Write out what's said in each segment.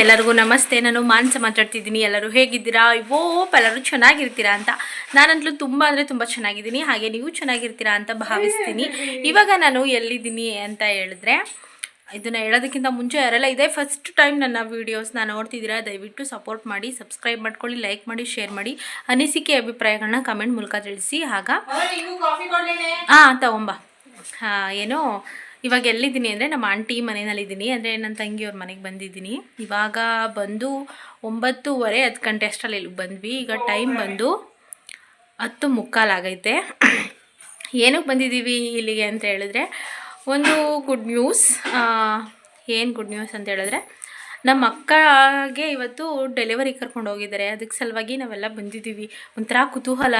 ಎಲ್ಲರಿಗೂ ನಮಸ್ತೆ. ನಾನು ಮಾನ್ಸ ಮಾತಾಡ್ತಿದ್ದೀನಿ. ಎಲ್ಲರೂ ಹೇಗಿದ್ದೀರಾ? ಓಪ್ ಎಲ್ಲರೂ ಚೆನ್ನಾಗಿರ್ತೀರಾ ಅಂತ. ನಾನಂತಲೂ ತುಂಬ ಅಂದರೆ ತುಂಬ ಚೆನ್ನಾಗಿದ್ದೀನಿ. ಹಾಗೆ ನೀವು ಚೆನ್ನಾಗಿರ್ತೀರಾ ಅಂತ ಭಾವಿಸ್ತೀನಿ. ಇವಾಗ ನಾನು ಎಲ್ಲಿದ್ದೀನಿ ಅಂತ ಹೇಳಿದ್ರೆ ಇದನ್ನು ಹೇಳೋದಕ್ಕಿಂತ ಮುಂಚೆ ಯಾರೆಲ್ಲ ಇದೇ ಫಸ್ಟ್ ಟೈಮ್ ನನ್ನ ವೀಡಿಯೋಸ್ನ ನೋಡ್ತಿದ್ದೀರಾ ದಯವಿಟ್ಟು ಸಪೋರ್ಟ್ ಮಾಡಿ ಸಬ್ಸ್ಕ್ರೈಬ್ ಮಾಡ್ಕೊಳ್ಳಿ ಲೈಕ್ ಮಾಡಿ ಶೇರ್ ಮಾಡಿ ಅನಿಸಿಕೆ ಅಭಿಪ್ರಾಯಗಳನ್ನ ಕಮೆಂಟ್ ಮೂಲಕ ತಿಳಿಸಿ. ಆಗ ಹಾಂ ತಗೊಂಬ. ಹಾಂ ಏನೋ ಇವಾಗ ಎಲ್ಲಿದ್ದೀನಿ ಅಂದರೆ ನಮ್ಮ ಆಂಟಿ ಮನೆಯಲ್ಲಿದ್ದೀನಿ. ಅಂದರೆ ನನ್ನ ತಂಗಿಯವ್ರ ಮನೆಗೆ ಬಂದಿದ್ದೀನಿ. ಇವಾಗ ಬಂದು ಒಂಬತ್ತೂವರೆ ಹತ್ತು ಗಂಟೆ ಅಷ್ಟರಲ್ಲಿ ಇಲ್ಲಿ ಬಂದ್ವಿ. ಈಗ ಟೈಮ್ ಬಂದು ಹತ್ತು ಮುಕ್ಕಾಲಾಗೈತೆ ಏನಕ್ಕೆ ಬಂದಿದ್ದೀವಿ ಇಲ್ಲಿಗೆ ಅಂತ ಹೇಳಿದ್ರೆ, ಒಂದು ಗುಡ್ ನ್ಯೂಸ್ ಏನು ಗುಡ್ ನ್ಯೂಸ್ ಅಂತ ಹೇಳಿದ್ರೆ ನಮ್ಮ ಅಕ್ಕಗೆ ಇವತ್ತು ಡೆಲಿವರಿ ಕರ್ಕೊಂಡು ಹೋಗಿದ್ದಾರೆ. ಅದಕ್ಕೆ ಸಲುವಾಗಿ ನಾವೆಲ್ಲ ಬಂದಿದ್ದೀವಿ. ಒಂಥರ ಕುತೂಹಲ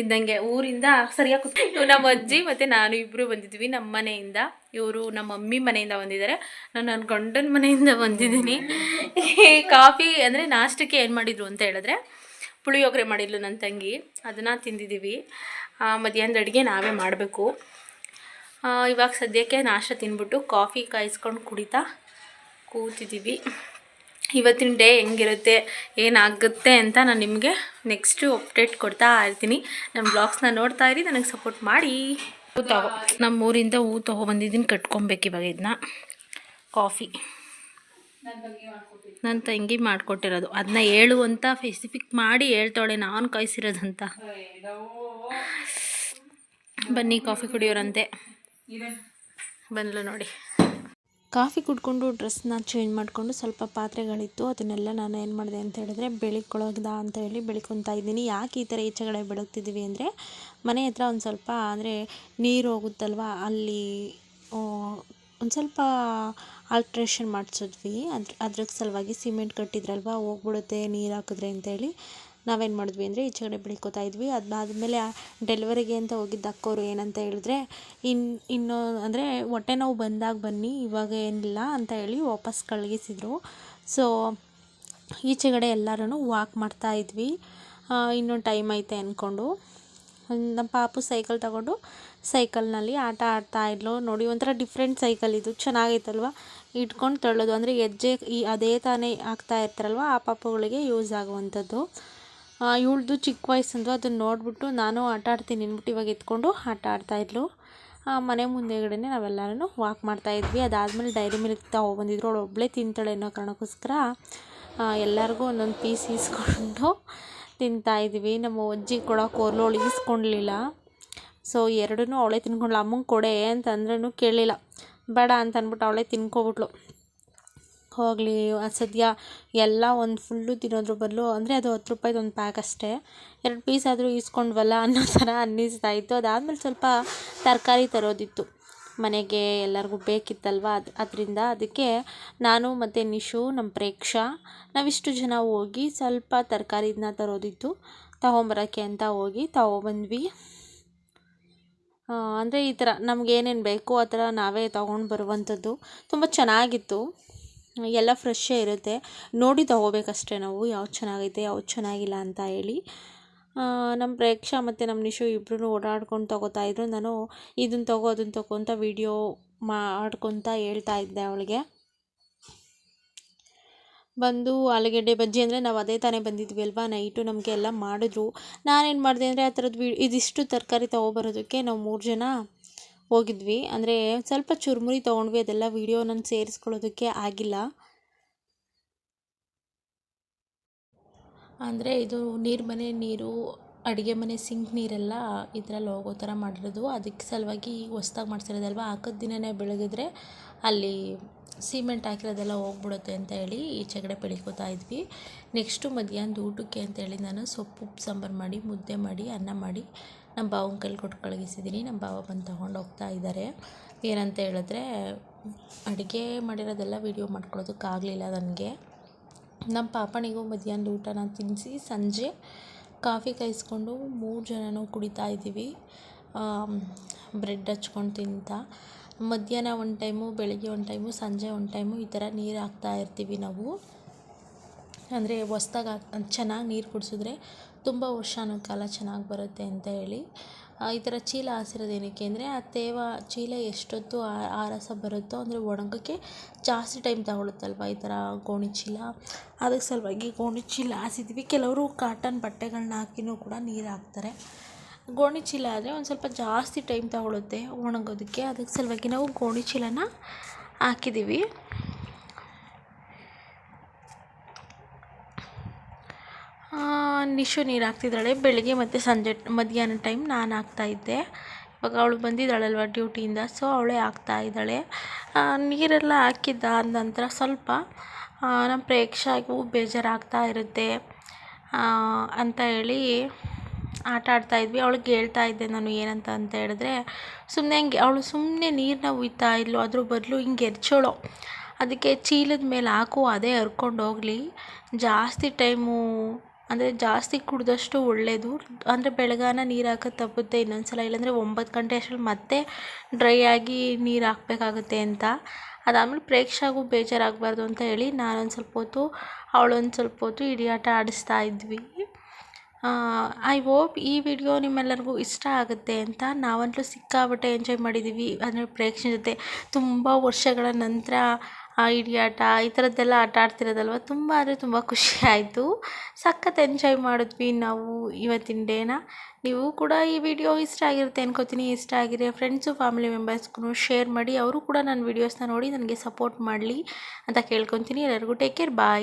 ಇದ್ದಂಗೆ. ಊರಿಂದ ಸರಿಯಾಗಿ ಕುತ್ ನಮ್ಮ ಅಜ್ಜಿ ಮತ್ತು ನಾನು ಇಬ್ಬರು ಬಂದಿದ್ದೀವಿ. ನಮ್ಮ ಮನೆಯಿಂದ. ಇವರು ನಮ್ಮ ಮಮ್ಮಿ ಮನೆಯಿಂದ ಬಂದಿದ್ದಾರೆ. ನಾನು ನನ್ನ ಗಂಡನ ಮನೆಯಿಂದ ಬಂದಿದ್ದೀನಿ. ಕಾಫಿ ಅಂದರೆ ನಾಷ್ಟಕ್ಕೆ ಏನು ಮಾಡಿದ್ರು ಅಂತ ಹೇಳಿದ್ರೆ, ಪುಳಿಯೋಗರೆ ಮಾಡಿದ್ಲು ನನ್ನ ತಂಗಿ. ಅದನ್ನು ತಿಂದಿದ್ದೀವಿ. ಮಧ್ಯಾಹ್ನದ ಅಡುಗೆ ನಾವೇ ಮಾಡಬೇಕು. ಇವಾಗ ಸದ್ಯಕ್ಕೆ ನಾಷ್ಟ ತಿಂದ್ಬಿಟ್ಟು ಕಾಫಿ ಕಾಯಿಸ್ಕೊಂಡು ಕುಡಿತಾ ಕೂತಿದ್ದೀವಿ. ಇವತ್ತಿನ ಡೇ ಹೆಂಗಿರುತ್ತೆ ಏನಾಗುತ್ತೆ ಅಂತ ನಾನು ನಿಮಗೆ ನೆಕ್ಸ್ಟು ಅಪ್ಡೇಟ್ ಕೊಡ್ತಾ ಇರ್ತೀನಿ. ನನ್ನ ಬ್ಲಾಗ್ಸ್ನ ನೋಡ್ತಾ ಇರಿ ನನಗೆ ಸಪೋರ್ಟ್ ಮಾಡಿ. ಹೂ ತಗೋ. ನಮ್ಮ ಊರಿಂದ ಹೂ ತೊಗೊಬಂದಿದ್ದೀನಿ ಕಟ್ಕೊಬೇಕು ಇವಾಗ ಇದನ್ನ ಕಾಫಿ ನನ್ನ ತಂಗಿ ಮಾಡಿಕೊಟ್ಟಿರೋದು. ಅದನ್ನ ಹೇಳು ಅಂತ ಫೆಸಿಫಿಕ್ ಮಾಡಿ ಹೇಳ್ತಾಳೆ ನಾನು ಕಾಯಿಸಿರೋದಂತ. ಬನ್ನಿ ಕಾಫಿ ಕುಡಿಯೋರಂತೆ. ಬಂದ್ಲು ನೋಡಿ. ಕಾಫಿ ಕುಡ್ಕೊಂಡು ಡ್ರೆಸ್ನ ಚೇಂಜ್ ಮಾಡಿಕೊಂಡು ಸ್ವಲ್ಪ ಪಾತ್ರೆಗಳಿತ್ತು, ಅದನ್ನೆಲ್ಲ ನಾನು ಏನು ಮಾಡಿದೆ ಅಂತ ಹೇಳಿದ್ರೆ ಬೆಳಿಗ್ಗೊಳಗ್ದ ಅಂತ ಹೇಳಿ ಬೆಳ್ಕೊತಾ ಇದ್ದೀನಿ. ಯಾಕೆ ಈ ಥರ ಈಚೆಗಡೆ ಬೆಳಗ್ತಿದ್ದೀವಿ ಅಂದರೆ, ಮನೆ ಹತ್ರ ಒಂದು ಸ್ವಲ್ಪ ಅಂದರೆ ನೀರು ಹೋಗುತ್ತಲ್ವ, ಅಲ್ಲಿ ಒಂದು ಸ್ವಲ್ಪ ಆಲ್ಟ್ರೇಷನ್ ಮಾಡಿಸಿದ್ವಿ. ಅದ್ರ ಅದ್ರ ಸಲುವಾಗಿ ಸಿಮೆಂಟ್ ಕಟ್ಟಿದ್ರಲ್ವ, ಹೋಗ್ಬಿಡುತ್ತೆ ನೀರು ಹಾಕಿದ್ರೆ ಅಂತೇಳಿ ನಾವೇನು ಮಾಡಿದ್ವಿ ಅಂದರೆ ಈಚೆಗಡೆ ಬೆಳ್ಕೋತಾ ಇದ್ವಿ. ಅದಾದಮೇಲೆ ಡೆಲಿವರಿಗೆ ಅಂತ ಹೋಗಿದ್ದ ಅಕ್ಕೋರು ಏನಂತ ಹೇಳಿದ್ರೆ ಇನ್ನು ಇನ್ನು ಅಂದರೆ ಹೊಟ್ಟೆ ನೋವು ಬಂದಾಗ ಬನ್ನಿ, ಇವಾಗ ಏನಿಲ್ಲ ಅಂತ ಹೇಳಿ ವಾಪಸ್ ಕಳುಹಿಸಿದ್ರು. ಸೊ ಈಚೆಗಡೆ ಎಲ್ಲರೂ ವಾಕ್ ಮಾಡ್ತಾ ಇದ್ವಿ. ಇನ್ನೊಂದು ಟೈಮ್ ಐತೆ ಅಂದ್ಕೊಂಡು ನಮ್ಮ ಪಾಪು ಸೈಕಲ್ ತಗೊಂಡು ಸೈಕಲ್ನಲ್ಲಿ ಆಟ ಆಡ್ತಾ ಇದ್ಲು. ನೋಡಿ, ಒಂಥರ ಡಿಫ್ರೆಂಟ್ ಸೈಕಲ್ ಇದು. ಚೆನ್ನಾಗೈತಲ್ವ? ಇಟ್ಕೊಂಡು ತಳ್ಳೋದು. ಅಂದರೆ ಹೆಜ್ಜೆ ಈ ಅದೇ ತಾನೇ ಆಗ್ತಾ ಇರ್ತಾರಲ್ವ? ಆ ಪಾಪುಗಳಿಗೆ ಯೂಸ್ ಆಗುವಂಥದ್ದು. ಇವಳ್ದು ಚಿಕ್ಕ ವಯಸ್ಸಂದು ಅದನ್ನು ನೋಡಿಬಿಟ್ಟು ನಾನು ಆಟ ಆಡ್ತೀನಿ ಅಂದ್ಬಿಟ್ಟು ಇವಾಗ ಎತ್ಕೊಂಡು ಆಟ ಆಡ್ತಾಯಿದ್ಲು ಆ, ಮನೆ ಮುಂದೆಗಡೆ ನಾವೆಲ್ಲರೂ ವಾಕ್ ಮಾಡ್ತಾಯಿದ್ವಿ ಅದಾದಮೇಲೆ ಡೈರಿ ಮಿಲ್ಕ್ ಬಂದಿದ್ರು. ಅವಳು ಒಬ್ಬಳೇ ತಿಂತಾಳೆ ಅನ್ನೋ ಕಾರಣಕ್ಕೋಸ್ಕರ ಎಲ್ಲರಿಗೂ ಒಂದೊಂದು ಪೀಸ್ ಈಸ್ಕೊಂಡು ತಿಂತಾಯಿದ್ವಿ ನಮ್ಮ ಅಜ್ಜಿ ಕೊಡೋಕೆ ಹೋದ್ಲು ಅವಳು ಈಸ್ಕೊಳ್ಲಿಲ್ಲ ಸೊ ಎರಡೂ ಅವಳೇ ತಿನ್ಕೊಂಡ್ಳು. ಅಮ್ಮಂಗೆ ಕೊಡೆ ಅಂತಂದ್ರೂ ಕೇಳಲಿಲ್ಲ. ಬೇಡ ಅಂತ ಅಂದ್ಬಿಟ್ಟು ಅವಳೇ ತಿನ್ಕೊಬಿಟ್ಲು. ಹೋಗಲಿ ಸದ್ಯ ಎಲ್ಲ ಒಂದು ಫುಲ್ಲು ತಿನ್ನೋದ್ರ ಬದಲು, ಅಂದರೆ ಅದು ಹತ್ತು ರೂಪಾಯ್ದು ಒಂದು ಪ್ಯಾಕ್ ಅಷ್ಟೇ. ಎರಡು ಪೀಸ್ ಆದರೂ ಈಸ್ಕೊಂಡ್ವಲ್ಲ ಅನ್ನೋ ಥರ ಅನ್ನಿಸ್ತಾ ಇತ್ತು. ಅದಾದಮೇಲೆ ಸ್ವಲ್ಪ ತರಕಾರಿ ತರೋದಿತ್ತು. ಮನೆಗೆ ಎಲ್ಲರಿಗೂ ಬೇಕಿತ್ತಲ್ವ? ಅದು, ಅದರಿಂದ ಅದಕ್ಕೆ ನಾನು ಮತ್ತು ನಿಶು ನಮ್ಮ ಪ್ರೇಕ್ಷಾ, ನಾವಿಷ್ಟು ಜನ ಹೋಗಿ ಸ್ವಲ್ಪ ತರಕಾರಿನ ತರೋದಿತ್ತು. ತಗೊಂಬರೋಕ್ಕೆ ಅಂತ ಹೋಗಿ ತಗೊಬಂದ್ವಿ. ಅಂದರೆ ಈ ಥರ ನಮ್ಗೆ ಏನೇನು ಬೇಕೋ ಆ ಥರ ನಾವೇ ತೊಗೊಂಡು ಬರುವಂಥದ್ದು. ತುಂಬ ಚೆನ್ನಾಗಿತ್ತು. ಎಲ್ಲ ಫ್ರೆಶ್ಶೇ ಇರುತ್ತೆ. ನೋಡಿ ತೊಗೋಬೇಕಷ್ಟೇ ನಾವು ಯಾವ್ದು ಚೆನ್ನಾಗೈತೆ, ಯಾವ್ದು ಚೆನ್ನಾಗಿಲ್ಲ ಅಂತ ಹೇಳಿ. ನಮ್ಮ ಪ್ರೇಕ್ಷಾ ಮತ್ತು ನಮ್ಮ ನಿಶು ಇಬ್ಬರೂ ಓಡಾಡ್ಕೊಂಡು ತೊಗೋತಾ ಇದ್ರು. ನಾನು ಇದನ್ನು ತಗೋ ಅದನ್ನು ತಗೋ ಅಂತ ವೀಡಿಯೋ ಮಾಡ್ಕೊತ ಹೇಳ್ತಾ ಇದ್ದೆ ಅವಳಿಗೆ. ಬಂದು ಆಲೂಗಡ್ಡೆ, ಬಜ್ಜಿ ಅಂದರೆ ನಾವು ಅದೇ ತಾನೇ ಬಂದಿದ್ವಿ ಅಲ್ವಾ? ನೈಟು ನಮಗೆ ಎಲ್ಲ ಮಾಡಿದ್ರು. ನಾನೇನು ಮಾಡಿದೆ ಅಂದರೆ ಆ ಥರದ್ದು ವಿ, ಇದಿಷ್ಟು ತರಕಾರಿ ತೊಗೊಬರೋದಕ್ಕೆ ನಾವು ಮೂರು ಜನ ಹೋಗಿದ್ವಿ. ಅಂದರೆ ಸ್ವಲ್ಪ ಚುರುಮುರಿ ತೊಗೊಂಡ್ವಿ. ಅದೆಲ್ಲ ವೀಡಿಯೋ ನಾನು ಸೇರಿಸ್ಕೊಳ್ಳೋದಕ್ಕೆ ಆಗಿಲ್ಲ. ಅಂದರೆ ಇದು ನೀರು ಮನೆ ನೀರು, ಅಡುಗೆ ಮನೆ ಸಿಂಕ್ ನೀರೆಲ್ಲ ಇದರಲ್ಲಿ ಹೋಗೋ ಥರ ಮಾಡಿರೋದು. ಅದಕ್ಕೆ ಸಲುವಾಗಿ ಹೊಸ್ದಾಗಿ ಮಾಡ್ಸಿರೋದಲ್ವ? ಹಾಕಿದ ದಿನವೇ ಬೆಳಗಿದ್ರೆ ಅಲ್ಲಿ ಸಿಮೆಂಟ್ ಹಾಕಿರೋದೆಲ್ಲ ಹೋಗ್ಬಿಡುತ್ತೆ ಅಂತ ಹೇಳಿ ಈಚೆಗಡೆ ಬೆಳಿಕೋತಾ ಇದ್ವಿ. ನೆಕ್ಸ್ಟು ಮಧ್ಯಾಹ್ನದ ಊಟಕ್ಕೆ ಅಂತೇಳಿ ನಾನು ಸೊಪ್ಪು, ಸಾಂಬಾರು ಮಾಡಿ, ಮುದ್ದೆ ಮಾಡಿ, ಅನ್ನ ಮಾಡಿ ನಮ್ಮ ಭಾವನ ಕೈಲಿ ಕೊಟ್ಟು ಕಳುಹಿಸಿದ್ದೀನಿ. ನಮ್ಮ ಭಾವ ಬಂದು ತೊಗೊಂಡು ಹೋಗ್ತಾ ಇದ್ದಾರೆ. ಏನಂತ ಹೇಳಿದ್ರೆ, ಅಡುಗೆ ಮಾಡಿರೋದೆಲ್ಲ ವೀಡಿಯೋ ಮಾಡ್ಕೊಳ್ಳೋದಕ್ಕಾಗಲಿಲ್ಲ ನನಗೆ. ನಮ್ಮ ಪಾಪನಿಗೂ ಮಧ್ಯಾಹ್ನದ ಊಟನ ತಿನ್ನಿಸಿ, ಸಂಜೆ ಕಾಫಿ ಕಾಯಿಸ್ಕೊಂಡು ಮೂರು ಜನನೂ ಕುಡಿತಾ ಇದ್ದೀವಿ. ಬ್ರೆಡ್ ಹಚ್ಕೊಂಡು ತಿಂತಾ. ಮಧ್ಯಾಹ್ನ ಒಂದು ಟೈಮು, ಬೆಳಗ್ಗೆ ಒಂದು ಟೈಮು, ಸಂಜೆ ಒಂದು ಟೈಮು ಈ ಥರ ನೀರು ಹಾಕ್ತಾ ಇರ್ತೀವಿ ನಾವು. ಅಂದರೆ ಹೊಸ್ದಾಗಿ ಚೆನ್ನಾಗಿ ನೀರು ಕುಡಿಸಿದ್ರೆ ತುಂಬ ವರ್ಷಾನು ಕಾಲ ಚೆನ್ನಾಗಿ ಬರುತ್ತೆ ಅಂತ ಹೇಳಿ ಈ ಥರ ಚೀಲ ಹಾಸಿರೋದು ಏನಕ್ಕೆ ಅಂದರೆ, ಆ ತೇವ ಚೀಲ ಎಷ್ಟೊತ್ತು ಆರಸ ಬರುತ್ತೋ ಅಂದರೆ ಒಣಗೋಕ್ಕೆ ಜಾಸ್ತಿ ಟೈಮ್ ತಗೊಳುತ್ತಲ್ವ ಈ ಥರ ಗೋಣಿ ಚೀಲ. ಅದಕ್ಕೆ ಸಲುವಾಗಿ ಗೋಣಿ ಚೀಲ ಹಾಸಿದ್ವಿ. ಕೆಲವರು ಕಾಟನ್ ಬಟ್ಟೆಗಳನ್ನ ಹಾಕಿನೂ ಕೂಡ ನೀರು ಹಾಕ್ತಾರೆ. ಗೋಣಿ ಚೀಲ ಆದರೆ ಒಂದು ಸ್ವಲ್ಪ ಜಾಸ್ತಿ ಟೈಮ್ ತಗೊಳುತ್ತೆ ಒಣಗೋದಕ್ಕೆ. ಅದಕ್ಕೆ ಸಲುವಾಗಿ ನಾವು ಗೋಣಿ ಚೀಲನ ಹಾಕಿದ್ದೀವಿ ನಿಶು ನೀರು ಹಾಕ್ತಿದ್ದಾಳೆ. ಬೆಳಗ್ಗೆ ಮತ್ತು ಸಂಜೆ ಮಧ್ಯಾಹ್ನ ಟೈಮ್ ನಾನು ಹಾಕ್ತಾಯಿದ್ದೆ ಇವಾಗ ಅವಳು ಬಂದಿದ್ದಾಳಲ್ವ ಡ್ಯೂಟಿಯಿಂದ ಸೊ ಅವಳೇ ಹಾಕ್ತಾ ಇದ್ದಾಳೆ. ನೀರೆಲ್ಲ ಹಾಕಿದ್ದ ಅಂದ ನಂತರ ಸ್ವಲ್ಪ ನಮ್ಮ ಪ್ರೇಕ್ಷಕಿಗೂ ಬೇಜಾರಾಗ್ತಾ ಇರುತ್ತೆ ಅಂತ ಹೇಳಿ ಆಟ ಆಡ್ತಾ ಇದ್ವಿ. ಅವಳಿಗೆ ಹೇಳ್ತಾ ಇದ್ದೆ, ನಾನು ಏನಂತ ಅಂತ ಹೇಳಿದ್ರೆ ಸುಮ್ಮನೆ ಹಂಗೆ, ಅವಳು ಸುಮ್ಮನೆ ನೀರನ್ನ ಉಯ್ತಾ ಇದ್ಲು, ಅದ್ರ ಬದಲು ಹಿಂಗೆ ಎರ್ಚೋಳು ಅದಕ್ಕೆ ಚೀಲದ ಮೇಲೆ ಹಾಕು, ಅದೇ ಹರ್ಕೊಂಡು ಹೋಗಲಿ. ಜಾಸ್ತಿ ಟೈಮು ಅಂದರೆ ಜಾಸ್ತಿ ಕುಡಿದಷ್ಟು ಒಳ್ಳೆಯದು ಅಂದರೆ ಬೆಳಗಾನ ನೀರು ಹಾಕೋದು ತಪ್ಪುತ್ತೆ ಇನ್ನೊಂದು ಸಲ ಇಲ್ಲಾಂದರೆ ಒಂಬತ್ತು ಗಂಟೆ ಅಷ್ಟ್ರಲ್ಲಿ ಮತ್ತೆ ಡ್ರೈ ಆಗಿ ನೀರು ಹಾಕಬೇಕಾಗುತ್ತೆ ಅಂತ. ಅದಾದಮೇಲೆ ಪ್ರೇಕ್ಷಾಗೂ ಬೇಜಾರಾಗಬಾರ್ದು ಅಂತ ಹೇಳಿ ನಾನೊಂದು ಸ್ವಲ್ಪ ಹೊತ್ತು, ಅವಳೊಂದು ಸ್ವಲ್ಪ ಹೊತ್ತು ಹಿಡಿಯಾಟ ಆಡಿಸ್ತಾ ಇದ್ವಿ. ಐ ಹೋಪ್ ಈ ವಿಡಿಯೋ ನಿಮ್ಮೆಲ್ಲರಿಗೂ ಇಷ್ಟ ಆಗುತ್ತೆ ಅಂತ. ನಾವಂತೂ ಸಿಕ್ಕಾಪಟ್ಟೆ ಎಂಜಾಯ್ ಮಾಡಿದ್ದೀವಿ ಅಂದರೆ ಪ್ರೇಕ್ಷಕರ ಜೊತೆ ತುಂಬ ವರ್ಷಗಳ ನಂತರ ಆ ಹಿಡಿಯಾಟ ಈ ಥರದ್ದೆಲ್ಲ ಆಟ ಆಡ್ತಿರೋದಲ್ವ? ತುಂಬ ಅಂದರೆ ತುಂಬ ಖುಷಿ ಆಯಿತು. ಸಖತ್ ಎಂಜಾಯ್ ಮಾಡಿದ್ವಿ ನಾವು ಇವತ್ತಿನ ಡೇನ. ನೀವು ಕೂಡ ಈ ವಿಡಿಯೋ ಇಷ್ಟ ಆಗಿರುತ್ತೆ ಅನ್ಕೋತೀನಿ. ಇಷ್ಟ ಆಗಿದೆ ಫ್ರೆಂಡ್ಸು ಫ್ಯಾಮಿಲಿ ಮೆಂಬರ್ಸ್ಗೂ ಶೇರ್ ಮಾಡಿ. ಅವರು ಕೂಡ ನನ್ನ ವೀಡಿಯೋಸ್ನ ನೋಡಿ ನನಗೆ ಸಪೋರ್ಟ್ ಮಾಡಲಿ ಅಂತ ಕೇಳ್ಕೊತೀನಿ. ಎಲ್ಲರಿಗೂ ಟೇಕ್ ಕೇರ್ ಬಾಯ್